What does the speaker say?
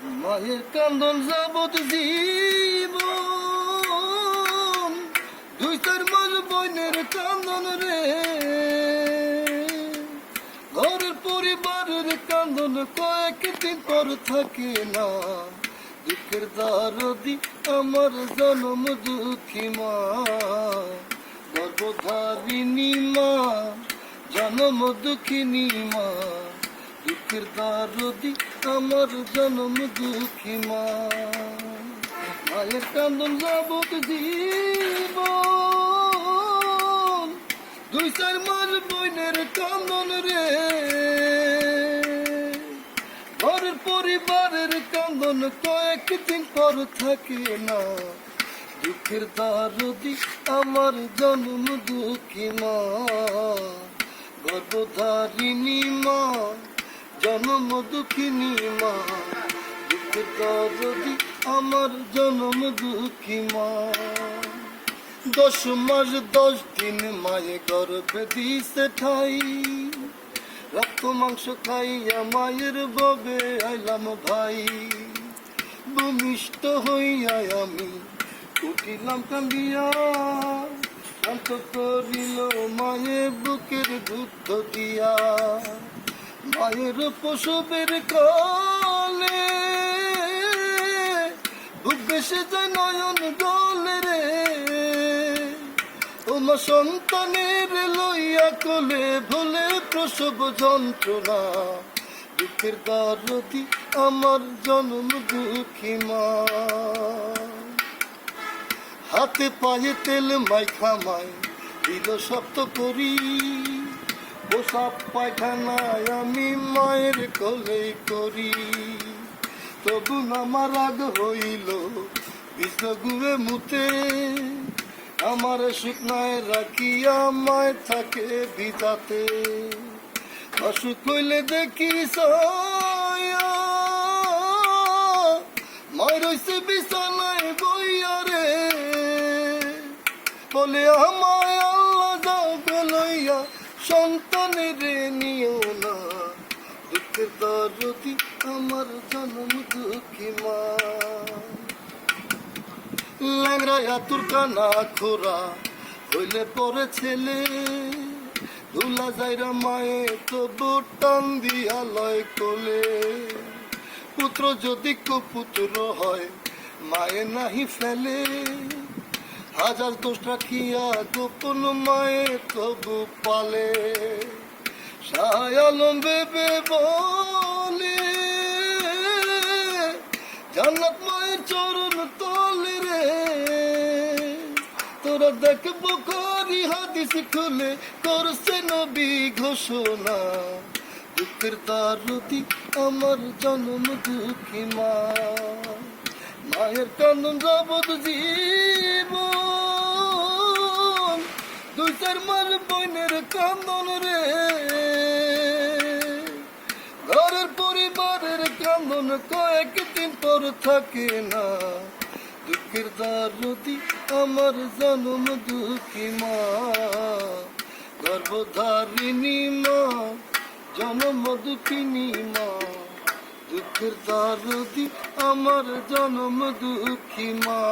মায়ের কান্দন যাবত জীবন, দুই চার মাস বইনের কান্দন রে। ঘরের পরিবারের কান্দন কয়েকদিন পর থাকে না। দুঃখের দারদি আমার জনম দুঃখী মা। গর্ভধারিণী মা, জনম দুঃখিনী মা। দুঃখের দারদি আমার জনম দুঃখী মা মায়ের কান্দন যাবত জীবন। দুই চার মাস বইনের কান্দন রে। ঘরের পরিবারের কান্দন কয়েকদিন পর থাকে না। দুঃখের দারদি আমার জন্ম দুঃখী মা গর্ভধারিণী মা জন্ম দুঃখিনী মা? দুঃখের যদি আমার জন্ম দুঃখী মা। দশ মাস, দশ দিন মায়ে গর্ভে দিছে ঠাই। রক্ত, মাংস খাইয়া মায়ের ববে আইলাম ভাই। ভূমিষ্ঠ হইয়া আমি উঠিলাম কান্দিয়া। শান্ত করিল মায়ের বুকের দুধ দিয়া। মায়ের প্রসবের কলে বেসে যায় নয়ন গলে রে। তোমার সন্তানের লইয়া কোলে ভুলে প্রসব যন্ত্রণা। দুঃখের দারদি আমার জন্ম দুঃখী মা। হাতে পায়ে তেল মাই দিল সপ্ত করি। পোশাক পায়খানায় আমি মায়ের কোলে করি। তবু আমার রাগ হইল গুয়ে মুতে। আমার শুকনায় রাখিয়া মায় থাকে বিদাতে অসুখ হইলে দেখি মায় রইছে বিছানায় বইয়া রে। বলে লইয়া সন্তানের নিও না। দুঃখের দরদি আমার জন্ম দুঃখী মা। ল্যাংরায়া তোর কানা খোরা হইলে পরে ছেলে। দুলা যাইরা মায়ে তবু টান দিয়া লয় কোলে। পুত্র যদি কুপুত্র হয়, মায়ে নাহি ফেলে। হাজার দোষ রাখিয়া গোপন মায়ে তবু পালে। সায়ালম বেবে বলে, জান্নাত মায়ের চরণ তলে রে। তোরা দেখ বুখারি হাদিস খুলে করছে নবী ঘোষণা। দুঃখের দারুদি আমার জন্ম দুঃখী মা। মায়ের কান্দন যাবত জীবন। দুই চার মার বইনের কান্দন রে। ঘরের পরিবারের কান্দন কয়েকদিন পর থাকে না। দুঃখের দারুদি আমার জন্ম দুঃখী মা। গর্ভধারিণী মা, জন্ম দুঃখিনী মা। দুঃখের দারুদি আমার জন্ম দুঃখী মা।